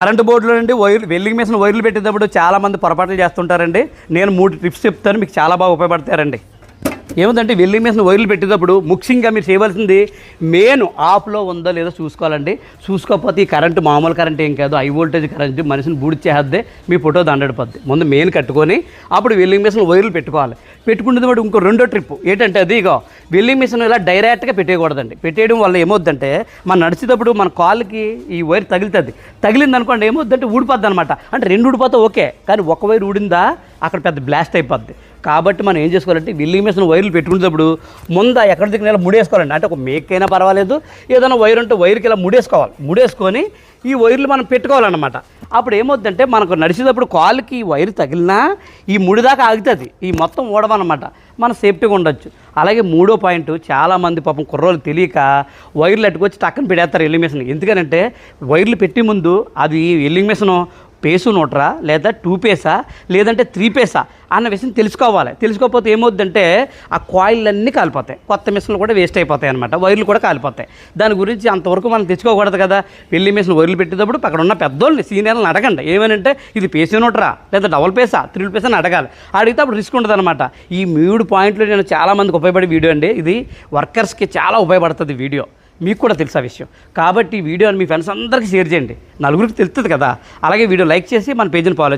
Current బోర్డులో నుండి wire వెల్లింగ్ machine వైర్లు పెట్టేటప్పుడు చాలా మంది పొరపాట్లు చేస్తుంటారండి. నేను మూడు టిప్స్ చెప్తాను మీకు చాలా బాగా ఉపయోగపడతారండి ఏమిటంటే వెల్లింగ్ మిషన్ వైర్లు పెట్టేటప్పుడు ముఖ్యంగా మీరు చేయవలసింది మెయిన్ ఆఫ్లో ఉందో లేదో చూసుకోవాలండి. చూసుకోకపోతే ఈ కరెంటు మామూలు కరెంట్ ఏం కాదు. హై వోల్టేజ్ కరెంట్ మనిషిని బూడిచ్చేద్దే మీ ఫోటో దండడిపోద్ది. ముందు మెయిన్ కట్టుకొని అప్పుడు వెల్లింగ్ మిషన్ వైర్లు పెట్టుకోవాలి. పెట్టుకుంటుంది బట్టి ఇంకో రెండో ట్రిప్. ఏంటంటే అది ఇగో వెల్లింగ్ మిషన్ ఇలా డైరెక్ట్గా పెట్టేయకూడదండి. పెట్టేయడం వల్ల ఏమవుద్దంటే మనం నడిచేటప్పుడు మన కాలుకి ఈ వైర్ తగులుతుంది. తగిలింది అనుకోండి ఏమవుద్దంటే ఊడిపోద్ది అనమాట. అంటే రెండు ఊడిపోతే ఓకే కానీ ఒక వైర్ ఊడిందా అక్కడ పెద్ద బ్లాస్ట్ అయిపోద్ది. కాబట్టి మనం ఏం చేసుకోవాలంటే విల్లింగ్ మిషన్ వైర్లు పెట్టుకునేటప్పుడు ముంద ఎక్కడ దిక్కున ముడేసుకోవాలండి. అంటే ఒక మేకైనా పర్వాలేదు ఏదైనా వైర్ ఉంటే వైర్కి ఇలా ముడేసుకోవాలి. ముడేసుకొని ఈ వైర్లు మనం పెట్టుకోవాలన్నమాట. అప్పుడు ఏమవుద్దంటే మనకు నడిచేటప్పుడు కాలుకి ఈ వైర్ తగిలినా ఈ ముడి దాకా ఆగుతుంది. ఈ మొత్తం ఊడవన్నమాట. మనం సేఫ్టీగా ఉండొచ్చు. అలాగే మూడో పాయింట్ చాలామంది పాపం కుర్రోళ్ళు తెలియక వైర్లు అట్టుకొచ్చి టక్కన పెడేస్తారు ఎల్లింగ్ మిషన్ ఎందుకనంటే వైర్లు పెట్టి ముందు అది ఎల్లింగ్ మిషన్ పేసు నోట్రా లేదా టూ పేసా లేదంటే త్రీ పేసా అన్న విషయం తెలుసుకోవాలి. తెలుసుకోకపోతే ఏమవుద్దంటే ఆ కాయిల్లన్నీ కాలిపోతాయి. కొత్త మిషన్లు కూడా వేస్ట్ అయిపోతాయి అనమాట వైర్లు కూడా కాలిపోతాయి. దాని గురించి అంతవరకు మనం తెచ్చుకోకూడదు కదా. పెళ్ళి మిషన్ వైర్లు పెట్టేటప్పుడు అక్కడ ఉన్న పెద్దోళ్ళని సీనియర్లను అడగండి. ఏమనంటే ఇది పేసీ నోట్రా లేదా డబుల్ పేసా త్రిల్ పేసా అని అడగాలి. అడిగితే అప్పుడు రిస్క్ ఉంటుంది అనమాట ఈ మూడు పాయింట్లు నేను చాలామందికి ఉపయోగపడే వీడియో అండి. ఇది వర్కర్స్కి చాలా ఉపయోగపడుతుంది వీడియో. మీకు కూడా తెలుసు ఆ విషయం. కాబట్టి ఈ వీడియోని మీ ఫ్రెండ్స్ అందరికీ షేర్ చేయండి. నలుగురికి తెలుస్తుంది కదా. అలాగే వీడియో లైక్ చేసి మన పేజీని ఫాలో